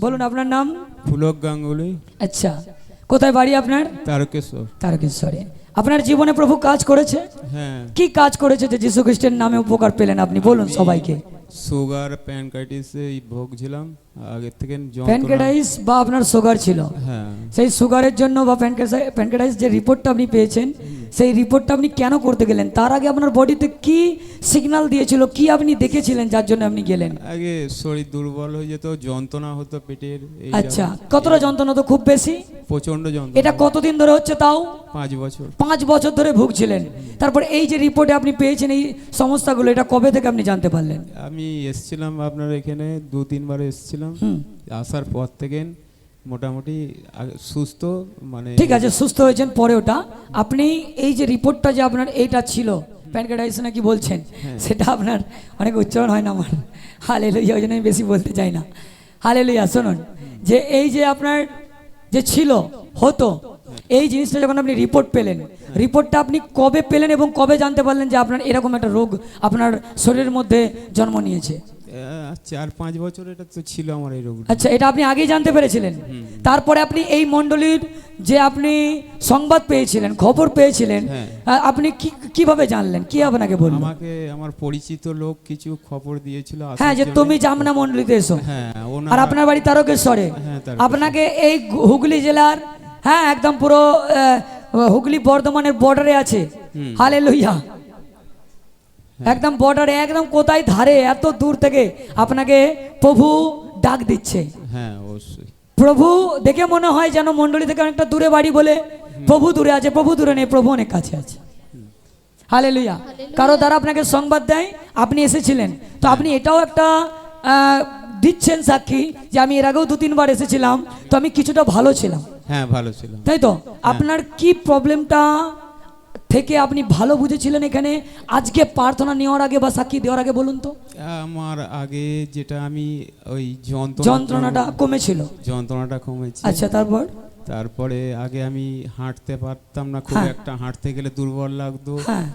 বলুন আপনার নাম? ফুলক গাঙ্গুলি। আচ্ছা কোথায় বাড়ি আপনার? তারকেশ্বর। তারকেশ্বরে। আপনার জীবনে প্রভু কাজ করেছে? হ্যাঁ। কি কাজ করেছে যে যীশু খ্রিস্টের নামে উপকার পেলেন আপনি? বলুন সবাইকে। সুগার প্যানকাইটিসে ভোগছিলাম আগের থেকে প্যানকেটাইস বা আপনার সুগার ছিল। হ্যাঁ। সেই সুগারের জন্য বা প্যানকেটাইস যে রিপোর্টটা আপনি পেয়েছেন সেই রিপোর্টটা আপনি কেন করতে গেলেন? তার আগে আপনার বডিতে কি সিগন্যাল দিয়েছিল কি আপনি দেখেছিলেন যার জন্য আপনি গেলেন? আগে শরীর দুর্বল হয়ে যেত যন্ত্রণা হতো পেটের আচ্ছা কতটা যন্ত্রণা তো খুব বেশি? প্রচণ্ড যন্ত্রণা। এটা কতদিন ধরে হচ্ছে তাও? পাঁচ বছর। পাঁচ বছর ধরে ভুগছিলেন। তারপর এই যে রিপোর্টে আপনি পেয়েছেন এই সমস্যাগুলো এটা কবে থেকে আপনি জানতে পারলেন? আমি এসছিলাম আপনার এখানে দু তিনবার এসছিলাম। হুম। আসার পর থেকে মোটামুটি সুস্থ মানে ঠিক আছে সুস্থ হয়েছেন পরে ওটা। আপনি এই যে রিপোর্টটা যে আপনার এইটা ছিল প্যানকেটাইস নাকি বলছেন সেটা আপনার অনেক উচ্চারণ হয় না আমার। হালে লইয়া ওই জন্য আমি বেশি বলতে চাই না। হালে লইয়া শুনুন যে এই যে আপনার যে ছিল হতো এই জিনিসটা যখন আপনি রিপোর্ট পেলেন রিপোর্টটা আপনি কবে পেলেন এবং কবে জানতে পারলেন যে আপনার এরকম একটা রোগ আপনার শরীরের মধ্যে জন্ম নিয়েছে? চার পাঁচ বছর এটা তো ছিল আমার এই রোগটা। আচ্ছা এটা আপনি আগেই জানতে পেরেছিলেন। তারপরে আপনি এই মণ্ডলীর যে আপনি সংবাদ পেয়েছিলেন খবর পেয়েছিলেন হ্যাঁ। আপনি কি কীভাবে জানলেন? কি আপনাকে বলব আমাকে আমার পরিচিত লোক কিছু খবর দিয়েছিল হ্যাঁ যে তুমি জামনা মণ্ডলীতে এসো। হ্যাঁ আর আপনার বাড়ি তারকেশ্বরে। হ্যাঁ, আপনাকে এই হুগলি জেলার হ্যাঁ একদম পুরো আহ, হুগলি বর্ধমানের বর্ডারে আছে। হালে লইয়া একদম বর্ডারে একদম কোথায় ধারে এত দূর থেকে আপনাকে প্রভু ডাক দিচ্ছে। হ্যাঁ অবশ্যই। প্রভু দেখে মনে হয় যেন মন্ডলী থেকে অনেকটা দূরে বাড়ি বলে প্রভু দূরে আছে প্রভু দূরে নেই প্রভু অনেক কাছে আছে। হালে লুইয়া কারও দ্বারা আপনাকে সংবাদ দেয় আপনি এসেছিলেন। তো আপনি এটাও একটা দিচ্ছেন সাক্ষী যে আমি এর আগেও দু তিনবার এসেছিলাম তো আমি কিছুটা ভালো ছিলাম। হ্যাঁ ভালো ছিলাম। তাই তো? আপনার কি প্রবলেমটা থেকে আপনি ভালো বুঝেছিলেন এখানে? আজকে প্রার্থনা নেওয়ার আগে বা সাক্ষী দেওয়ার আগে বলুন তো। আমার আগে যেটা আমি ওই যন্ত্রণা যন্ত্রণাটা কমেছিল। যন্ত্রণাটা কমেছে আচ্ছা তারপর? তারপরে আগে আমি হাঁটতে পারতাম না খুব হ্যাঁ। একটা হাঁটতে গেলে দুর্বল লাগতো। হ্যাঁ।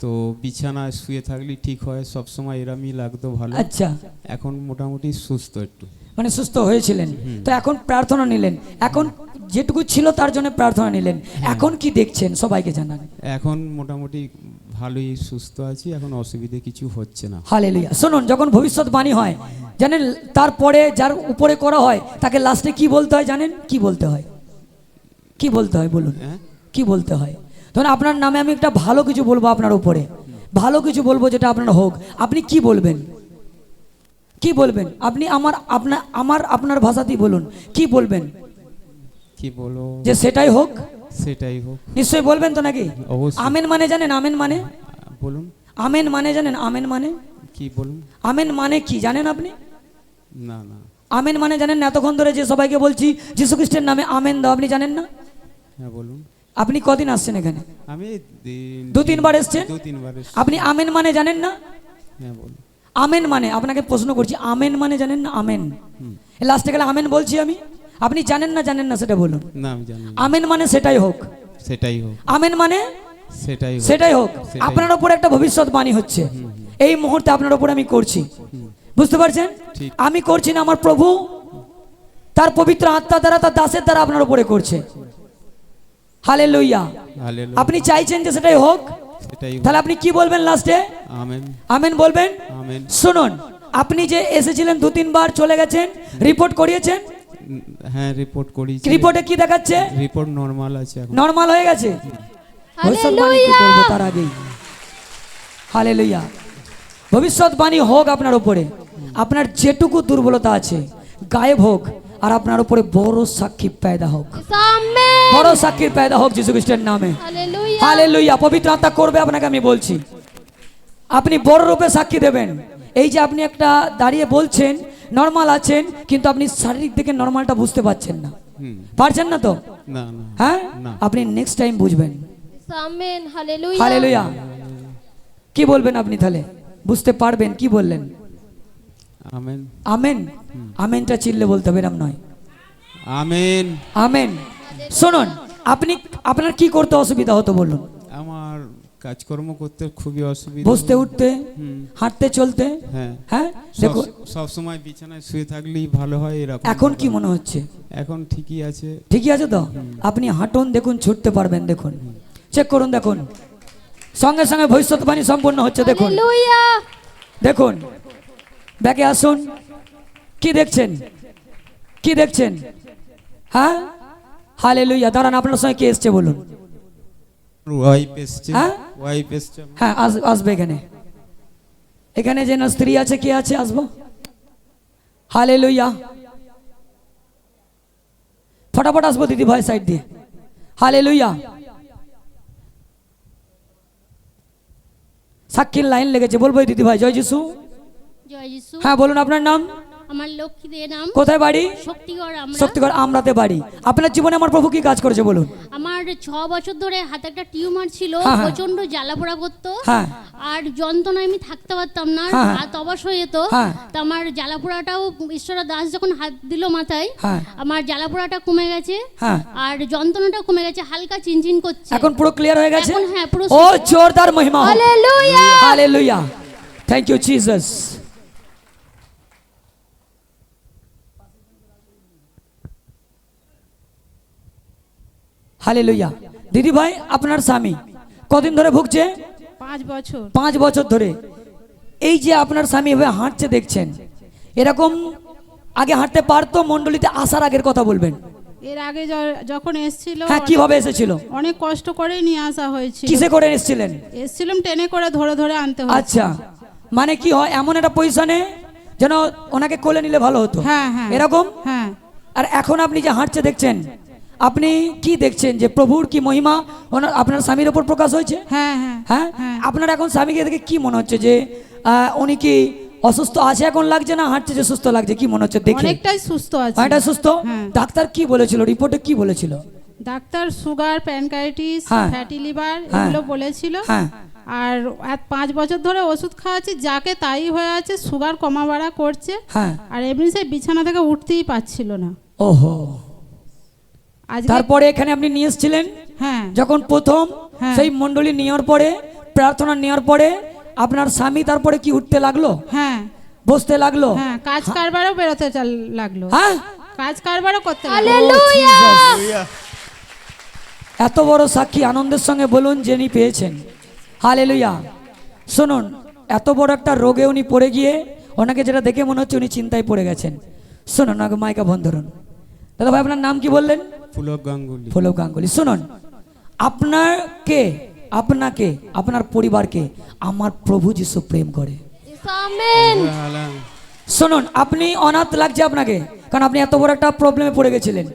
তো বিছানায় শুয়ে থাকলে ঠিক হয় সব সময় এরমই লাগতো ভালো। আচ্ছা। এখন মোটামুটি সুস্থ একটু। মানে সুস্থ হয়েছিলেন। তো এখন প্রার্থনা নিলেন। এখন যেটুকু ছিল তার জন্য প্রার্থনা নিলেন। এখন কি দেখছেন? সবাইকে জানান। এখন মোটামুটি ভালোই সুস্থ আছি এখন অসুবিধে কিছু হচ্ছে না। হালেলুয়া। শুনুন যখন ভবিষ্যৎবাণী হয় জানেন তারপরে যার উপরে করা হয় তাকে লাস্টে কি বলতে হয় জানেন? কি বলতে হয়? কি বলতে হয় বলুন। হ্যাঁ? কি বলতে হয়? ধরুন আপনার নামে আমি একটা ভালো কিছু বলব আপনার উপরে। ভালো কিছু বলব যেটা আপনার হোক। আপনি কি বলবেন? কি বলবেন? আপনি আমার আপনার আমার আপনার ভাষাতেই বলুন। কি বলবেন? কি বলো? যে সেটাই হোক। সেটাই হোক। নিশ্চয়ই বলবেন তো নাকি? আমেন মানে জানেন আমেন মানে? বলুন। আমেন মানে জানেন আমেন মানে? কি বলুন? আমেন মানে কি জানেন আপনি? না না। আমেন মানে জানেন না এতক্ষণ ধরে যে সবাইকে বলছি যীশু খ্রিস্টের নামে আমেন দাও আপনি জানেন না? হ্যাঁ বলুন। আপনি কদিন আসছেন এখানে? আমি দু তিনবার এসছেন? দু তিনবার আপনি আমেন মানে জানেন না? হ্যাঁ বলুন। আমেন মানে আপনাকে প্রশ্ন করছি আমেন মানে জানেন না আমেন? লাস্টে গেলে আমেন বলছি আমি? আপনি জানেন না জানেন না সেটা বলুন। আমেন মানে সেটাই হোক। সেটাই হোক। আমেন মানে সেটাই হোক। সেটাই হোক। আপনার উপর একটা ভবিষ্যৎবাণী হচ্ছে। এই মুহূর্তে আপনার উপর আমি করছি। বুঝতে পারছেন? আমি করছি না আমার প্রভু তার পবিত্র আত্মা দ্বারা তার দাসের দ্বারা আপনার উপরে করছে। হালে লইয়া আপনি চাইছেন যে সেটাই হোক? তাহলে আপনি কি বলবেন লাস্টে? আমেন। আমেন বলবেন? আমেন। শুনুন আপনি যে এসেছিলেন দু তিনবার চলে গেছেন রিপোর্ট করিয়েছেন? হ্যাঁ রিপোর্ট করিয়েছি। রিপোর্টে কি দেখাচ্ছে? রিপোর্ট নর্মাল আছে এখন। নর্মাল হয়ে গেছে? তার আগেই? হালে লইয়া ভবিষ্যৎবাণী হোক আপনার উপরে। আপনার যেটুকু দুর্বলতা আছে গায়েব হোক আর আপনার উপরে বড় সাক্ষী পেদা হোক। বড় সাক্ষীর পেদা হোক যীশু খ্রিস্টের নামে। হালে লইয়া পবিত্র আত্মা করবে আপনাকে আমি বলছি। আপনি বড় রূপে সাক্ষী দেবেন। এই যে আপনি একটা দাঁড়িয়ে বলছেন নর্মাল আছেন কিন্তু আপনি শারীরিক দিকে নর্মালটা বুঝতে পারছেন না। পারছেন না তো? না না। হ্যাঁ? আপনি নেক্সট টাইম বুঝবেন। হালেলুয়া কি বলবেন আপনি তাহলে? বুঝতে পারবেন কি বললেন? আমেন। আমেন। আমেনটা চিল্লে বলতে হবে এরম নয়। আমেন। আমেন। শুনুন আপনি আপনার কি করতে অসুবিধা হতো বলুন। আমার কাজকর্ম করতে খুবই অসুবিধা বসতে উঠতে হাঁটতে চলতে? হ্যাঁ। হ্যাঁ? সব সময় বিছানায় শুয়ে থাকলেই ভালো হয় এরকম এখন কি মনে হচ্ছে? এখন ঠিকই আছে। ঠিকই আছে তো? আপনি হাঁটুন দেখুন ছুটতে পারবেন দেখুন। চেক করুন দেখুন। সঙ্গে সঙ্গে ভবিষ্যৎবাণী সম্পূর্ণ হচ্ছে দেখুন। দেখুন। ব্যাকে আসুন। কি দেখছেন? কি দেখছেন? হ্যাঁ? হালে লইয়া দাঁড়ান আপনার সঙ্গে কে এসছে বলুন। হ্যাঁ? হ্যাঁ আস আসবে এখানে। এখানে যে না স্ত্রী আছে কে আছে? আসব। হালে লইয়া ফটাফট আসব দিদি ভাই সাইড দিয়ে। হালে লইয়া সাক্ষীর লাইন লেগেছে। বলব দিদি ভাই জয় যিশু। জয় যিশু। হ্যাঁ বলুন আপনার নাম? আমার লক্ষ্মী দে নাম কোথায় বাড়ি? শক্তিগড় আমরা। শক্তিগড় আমরাতে বাড়ি। আপনার জীবনে আমার প্রভু কি কাজ করেছে বলুন? আমার ছ বছর ধরে হাতে একটা টিউমার ছিল হ্যাঁ, হ্যাঁ। প্রচণ্ড জ্বালা পোড়া করতো। হ্যাঁ। আর যন্ত্রণায় আমি থাকতে পারতাম না। হাত অবশ হয়ে যেত। তা আমার জ্বালা পোড়াটাও ঈশ্বর দাস যখন হাত দিল মাথায় আমার জ্বালা পোড়াটা কমে গেছে। আর যন্ত্রণাটা কমে গেছে হালকা চিনচিন করছে। এখন পুরো ক্লিয়ার হয়ে গেছে? এখন হ্যাঁ, পুরো ও জোরদার মহিমা। Hallelujah hallelujah thank you Jesus hallelujah দিদি ভাই আপনার স্বামী কদিন ধরে ভুগছে? পাঁচ বছর। পাঁচ বছর ধরে। এই যে আপনার স্বামী এভাবে হাঁটছে দেখছেন এরকম আগে হাঁটতে পারতো মন্ডলীতে আসার আগের কথা বলবেন। এর আগে যখন এসছিল হ্যাঁ কীভাবে এসেছিল? অনেক কষ্ট করেই নিয়ে আসা হয়েছিল। কিসে করে এসেছিলেন? এসছিলাম ট্রেনে করে ধরে ধরে আনতে হয়েছে আচ্ছা মানে কি হয় এমন একটা পজিশনে যেন ওনাকে কোলে নিলে ভালো হতো। হ্যাঁ হ্যাঁ। এরকম? হ্যাঁ। আর এখন আপনি যে হাঁটছে দেখছেন আপনি কি দেখছেন যে প্রভুর কি মহিমা? আপনার স্বামীর ওপর প্রকাশ হয়েছে? হ্যাঁ হ্যাঁ হ্যাঁ? হ্যাঁ। আপনার এখন স্বামীকে দেখে কি মনে হচ্ছে যে উনি কি অসুস্থ আছে এখন লাগছে না হাঁটছে যে সুস্থ লাগছে? কি মনে হচ্ছে? দেখে। অনেকটাই সুস্থ আছে। অনেকটা সুস্থ? হ্যাঁ। ডাক্তার কি বলেছিল? রিপোর্টে কি বলেছিল? ডাক্তার সুগার প্যানকাইটিস হ্যাঁ। Fatty liver. এগুলো বলেছিল। আর পাঁচ বছর ধরে ওষুধ খাওয়াচ্ছি যাকে তাই হয়ে আছে সুগার কমা বাড়া করছে আর এমনি সে বিছানা থেকে উঠতেই পাচ্ছিল না। ওহো। তারপরে এখানে আপনি নিয়ে এসেছিলেন? হ্যাঁ। যখন প্রথম হ্যাঁ। সেই মন্ডলী নেওয়ার পরে প্রার্থনা নেওয়ার পরে আপনার স্বামী তারপরে কি উঠতে লাগল? হ্যাঁ। বসতে লাগল? হ্যাঁ কাজ কারবারও বেরোতে লাগল। হ্যাঁ। কাজ কারবারও করতে লাগল। এত বড় সাক্ষী আনন্দের সঙ্গে বলুন যিনি পেয়েছেন। হালেলুয়া শুনুন এত বড় একটা রোগে উনি পড়ে গিয়ে ওনাকে যেটা দেখে মনে হচ্ছে উনি চিন্তায় পড়ে গেছেন। শুনুন আগে মাইকা বন্ধ ধরুন দাদা ভাই আপনার নাম কি বললেন? পুলক গাঙ্গুলি। ফুলক গাঙ্গুলি। শুনুন আপনাকে আপনাকে আপনার পরিবারকে আমার প্রভু যিশু প্রেম করে। শুনুন আপনি অনাথ লাগছে আপনাকে কারণ আপনি এত বড় একটা প্রবলেমে পড়ে গেছিলেন।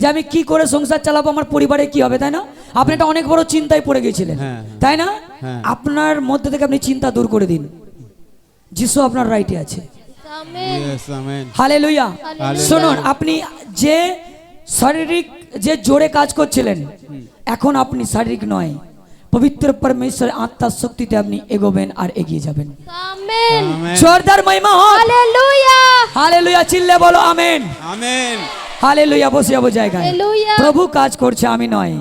যে আমি কি করে সংসার চালাবো আমার পরিবারে কি হবে তাই না? আপনি একটা অনেক বড় চিন্তায় পড়ে গেছিলেন হ্যাঁ, তাই না? হ্যাঁ। আপনার মধ্যে থেকে আপনি চিন্তা দূর করে দিন। যিশু আপনার রাইটে আছে। Amen Yes, amen. হালে লইয়া. শুনুন আপনি যে শারীরিক যে জোরে কাজ করছিলেন এখন আপনি শারীরিক নয়। পবিত্র পরমেশ্বর আত্মার শক্তিতে আপনি এগোবেন আর এগিয়ে যাবেন। আমেন। জোরদার মহিমা হোক। হালেলুয়া। চিল্লে বলো আমেন। আমেন। হালে লুইয়া বসে যাব জায়গায়। প্রভু কাজ করছে আমি নয়।